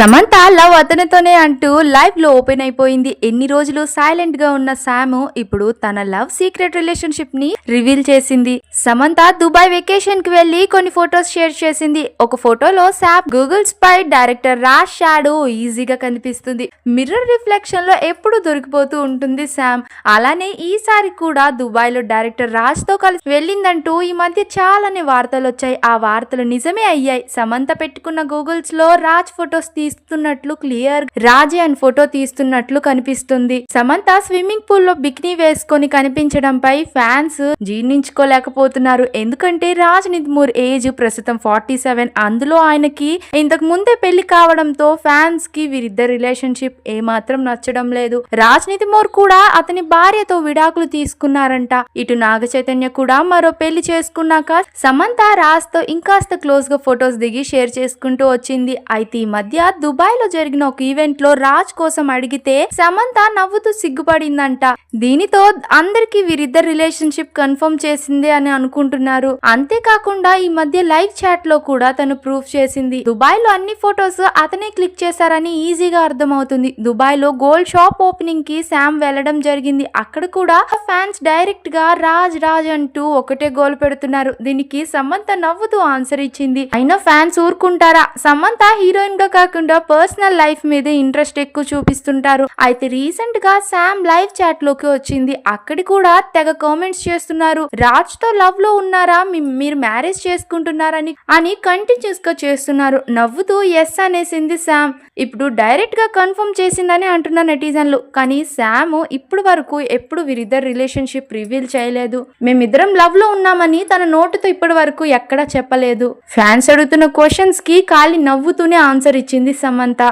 Samantha love అతనితోనే అంటూ లైవ్లో open అయిపోయింది. ఎన్ని రోజులు సైలెంట్గా ఉన్న శాము ఇప్పుడు తన లవ్ సీక్రెట్ రిలేషన్షిప్ని రివీల్ చేసింది. సమంత దుబాయ్ వెకేషన్కి వెళ్ళి కొన్ని ఫొటోస్ షేర్ చేసింది. ఒక ఫోటోలో శాప్ goggle spy director Raj shadow ఈజీగా కనిపిస్తుంది. మిర్రర్ రిఫ్లెక్షన్లో ఎప్పుడు దొరికిపోతూ ఉంటుంది శామ్ అలానే ఈసారి కూడా దుబాయ్లో డైరెక్టర్ రాజ్తో కలిసి వెళ్ళిందంటూ ఈ మధ్య చాలానే వార్తలు వచ్చాయి. ఆ వార్తలు నిజమే అయ్యాయి. సమంత పెట్టుకున్న గూగుల్స్లో రాజ్ ఫొటోస్ తీస్తున్నట్లు క్లియర్. రాజే అని ఫోటో తీస్తున్నట్లు కనిపిస్తుంది. సమంత స్విమ్మింగ్ పూల్లో బిక్నీ వేసుకొని కనిపించడంపై ఫ్యాన్స్ జీర్ణించుకోలేకపోతున్నారు. ఎందుకంటే రాజ్ నిద్మూర్ ఏజ్ ప్రస్తుతం ఫార్టీ సెవెన్. అందులో ఆయనకి ఇంతకు ముందే పెళ్ళి కావడంతో ఫ్యాన్స్కి వీరిద్దరి రిలేషన్షిప్ ఏమాత్రం నచ్చడం లేదు. రాజ్ నితిమూర్ కూడా అతని భార్యతో విడాకులు తీసుకున్నారంట. ఇటు నాగ చైతన్య కూడా మరో పెళ్ళి చేసుకున్నాక సమంత రాజ్తో ఇంకాస్త క్లోజ్గా ఫొటోస్ దిగి షేర్ చేసుకుంటూ వచ్చింది. అయితే ఈ మధ్య దుబాయ్లో జరిగిన ఒక ఈవెంట్లో రాజ్ కోసం అడిగితే సమంత నవ్వుతూ సిగ్గుపడిందంట. దీనితో అందరికి వీరిద్దరు రిలేషన్షిప్ కన్ఫర్మ్ చేసింది అని అనుకుంటున్నారు. అంతేకాకుండా ఈ మధ్య లైవ్ చాట్లో కూడా తను ప్రూఫ్ చేసింది. దుబాయ్లో అన్ని ఫొటోస్ అతనే క్లిక్ చేశారని ఈజీగా అర్థమవుతుంది. దుబాయ్లో గోల్డ్ షాప్ ఓపెనింగ్కి శామ్ వెళ్ళడం జరిగింది. అక్కడ కూడా ఫ్యాన్స్ డైరెక్ట్గా రాజ్ రాజ్ అంటూ ఒకటే గోల్ పెడుతున్నారు. దీనికి సమంత నవ్వుతూ ఆన్సర్ ఇచ్చింది. అయినా ఫ్యాన్స్ ఊరుకుంటారా? సమంత హీరోయిన్గా కాకుండా పర్సనల్ లైఫ్ మీద ఇంట్రెస్ట్ ఎక్కువ చూపిస్తుంటారు. అయితే రీసెంట్గా శామ్ లైవ్ చాట్లోకి వచ్చింది. అక్కడి కూడా తెగ కామెంట్స్ చేస్తున్నారు. రాజ్తో లవ్లో ఉన్నారా? మీ- మీరు మ్యారేజ్ చేసుకుంటున్నారని అని కంటిన్యూస్గా చేస్తున్నారు. నవ్వుతూ ఎస్ అనేసింది శామ్ ఇప్పుడు డైరెక్ట్గా కన్ఫర్మ్ చేసిందని అంటున్న నెటిజన్లు కానీ శామ్ ఇప్పుడు వరకు ఎప్పుడు వీరిద్దరు రిలేషన్షిప్ రివీల్ చేయలేదు. మేమిద్దరం లవ్లో ఉన్నామని తన నోటుతో ఇప్పటి వరకు ఎక్కడా చెప్పలేదు. ఫ్యాన్స్ అడుగుతున్న క్వశ్చన్స్కి ఖాళీ నవ్వుతూనే ఆన్సర్ ఇచ్చింది సమంత?